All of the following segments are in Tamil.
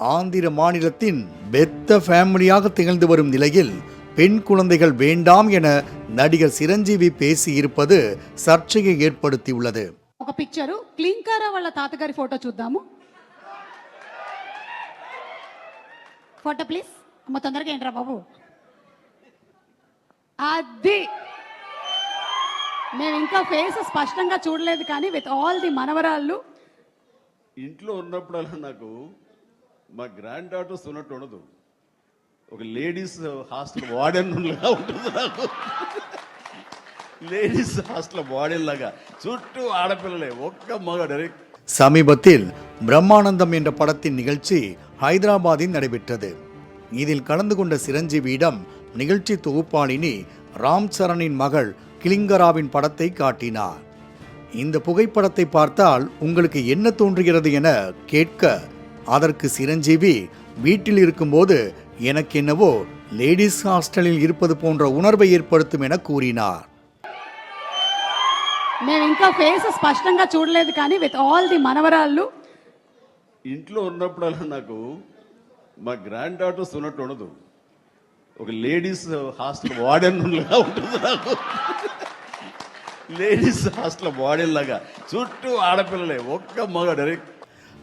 ஆந்திர மாநிலத்தின் பெத்த ஃபேமிலியாக திகழ்ந்து வரும் நிலையில் பெண் குழந்தைகள் வேண்டாம் என நடிகர் சிரஞ்சீவி பேசியிருப்பது சர்ச்சையை ஏற்படுத்தியுள்ளது ఒక పిక్చరు క్లింకారా వాళ్ళ తాతగారి ఫోటో చూద్దాము ఫోటో ప్లీజ్ అమ్మ తొందరగా ఏంట్రా బాబు అది మేము ఇంకా ఫేస్ స్పష్టంగా చూడలేదు కానీ విత్ ఆల్ ది మనవరాళ్ళు ఇంట్లో ఉన్నప్పుడల్లా నాకు మా గ్రాండ్ డాటర్స్ ఉన్నట్టు ఉండదు ఒక లేడీస్ హాస్టల్ వార్డెన్ లాగా ఉంటుంది నాకు లేడీస్ హాస్టల్ వార్డెన్ లాగా చుట్టూ ఆడపిల్లలే ఒక్క మగ డైరెక్ట్ சமீபத்தில் பிரம்மானந்தம் என்ற படத்தின் நிகழ்ச்சி ஹைதராபாத்தில் நடைபெற்றது இதில் கலந்து கொண்ட சிரஞ்சீவியிடம் நிகழ்ச்சி தொகுப்பாளினி ராம் சரணின் மகள் கிளிங்கராவின் படத்தை காட்டினார் இந்த புகைப்படத்தை பார்த்தால் உங்களுக்கு என்ன தோன்றுகிறது என கேட்க அதற்கு சிரஞ்சீவி வீட்டில் இருக்கும்போது எனக்கு என்னவோ லேடிஸ் ஹாஸ்டலில் இருப்பது போன்ற உணர்வை ஏற்படுத்தும் என கூறினார் మేము ఇంకా ఫేస్ స్పష్టంగా చూడలేదు కానీ విత్ ఆల్ ది మనవరాళ్ళు ఇంట్లో ఉన్నప్పుడల్లా నాకు మా గ్రాండ్ డాటర్స్ ఉన్నట్టు ఉండదు ఒక లేడీస్ హాస్టల్ వార్డెన్ లాగా ఉంటుంది నాకు లేడీస్ హాస్టల్ వార్డెన్ లాగా చుట్టూ ఆడపిల్లలే ఒక్క మగ డైరెక్ట్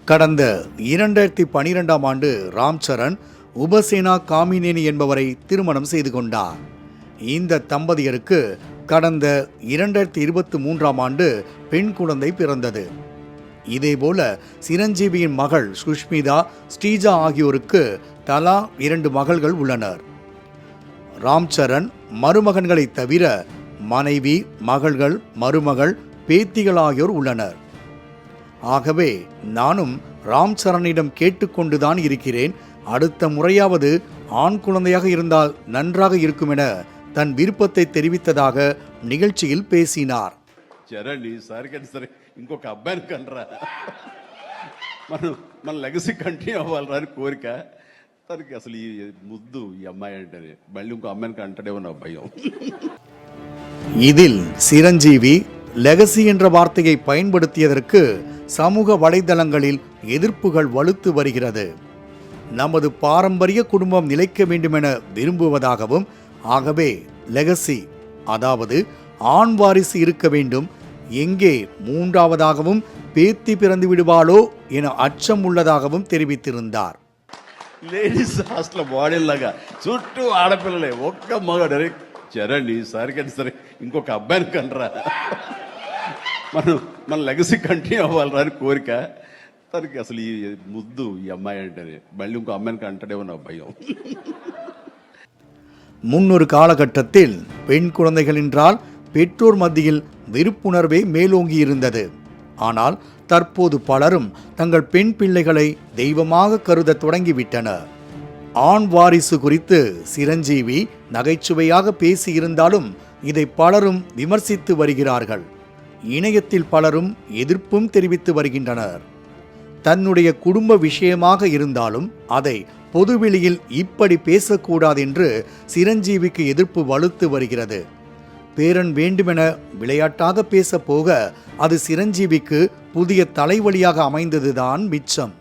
கடந்த இரண்டாயிரத்தி பனிரெண்டாம் ஆண்டு ராம் சரண் உபசேனா காமினேனி என்பவரை திருமணம் செய்து கொண்டார். இந்த தம்பதியருக்கு கடந்த இரண்டாயிரத்தி இருபத்தி மூன்றாம் ஆண்டு பெண் குழந்தை பிறந்தது. இதேபோல சிரஞ்சீவியின் மகள் சுஷ்மிதா ஸ்ரீஜா ஆகியோருக்கு தலா இரண்டு மகள்கள் உள்ளனர். ராம் சரண் மருமகன்களை தவிர மனைவி மகள்கள் மருமகள் பேத்திகள் ஆகியோர் உள்ளனர். ஆகவே நானும் ராம் சரணிடம் கேட்டுக்கொண்டுதான் இருக்கிறேன் அடுத்த முறையாவது ஆண் குழந்தையாக இருந்தால் நன்றாக இருக்கும் என தன் விருப்பத்தை தெரிவித்ததாக நிகழ்ச்சியில் பேசினார் చరణ్ ఈసారికైనా సరే ఇంకొక అబ్బాయిని కనరా మనం మన లెగసీ కంటిన్యూ అవ్వాలరా అని కోరిక తనకి అసలు ఈ ముద్దు ఈ అమ్మాయి అంటేనే మళ్ళీ ఇంకో అమ్మాయిని కంటాడేమో నా భయం இதில் சிரஞ்சீவி லெகசி என்ற வார்த்தையை பயன்படுத்தியதற்கு சமூக வலைதளங்களில் எதிர்ப்புகள் வலுத்து வருகிறது நமது பாரம்பரிய குடும்பம் நிலைக்க வேண்டுமென விரும்புவதாகவும் ஆகவே லெகசி அதாவது ஆண் வாரிசு இருக்க வேண்டும் எங்கே மூன்றாவதாகவும் பேத்தி பிறந்து விடுவாளோ என அச்சம் உள்ளதாகவும் தெரிவித்திருந்தார் లేడీస్ హాస్టల్ వార్డెన్ లాగా చుట్టూ ఆడపిల్లలే ఒక్క మగ డైరెక్ట్ చరణ్ ఈసారికైనా సరే ఇంకొక అబ్బాయిని కనరా మనం మన లెగసీ కంటిన్యూ అవ్వాలరా అని కోరిక తనకి అసలు ఈ ముద్దు ఈ అమ్మాయి అంటేనే మళ్ళీ ఇంకో అమ్మాయిని కంటాడేమో నా భయం முன்னொரு காலகட்டத்தில் பெண் குழந்தைகள் என்றால் பெற்றோர் மத்தியில் வெறுப்புணர்வே மேலோங்கி இருந்தது ஆனால் தற்போது பலரும் தங்கள் பெண் பிள்ளைகளை தெய்வமாக கருத தொடங்கிவிட்டனர் ஆண் வாரிசு குறித்து சிரஞ்சீவி நகைச்சுவையாக பேசியிருந்தாலும் இதை பலரும் விமர்சித்து வருகிறார்கள் இணையத்தில் பலரும் எதிர்ப்பும் தெரிவித்து வருகின்றனர். தன்னுடைய குடும்ப விஷயமாக இருந்தாலும் அதை பொதுவெளியில் இப்படி பேசக்கூடாது என்று சிரஞ்சீவிக்கு எதிர்ப்பு வலுத்து வருகிறது. பேரன் வேண்டுமென விளையாட்டாக பேச போக அது சிரஞ்சீவிக்கு புதிய தலைவலியாக அமைந்ததுதான் மிச்சம்.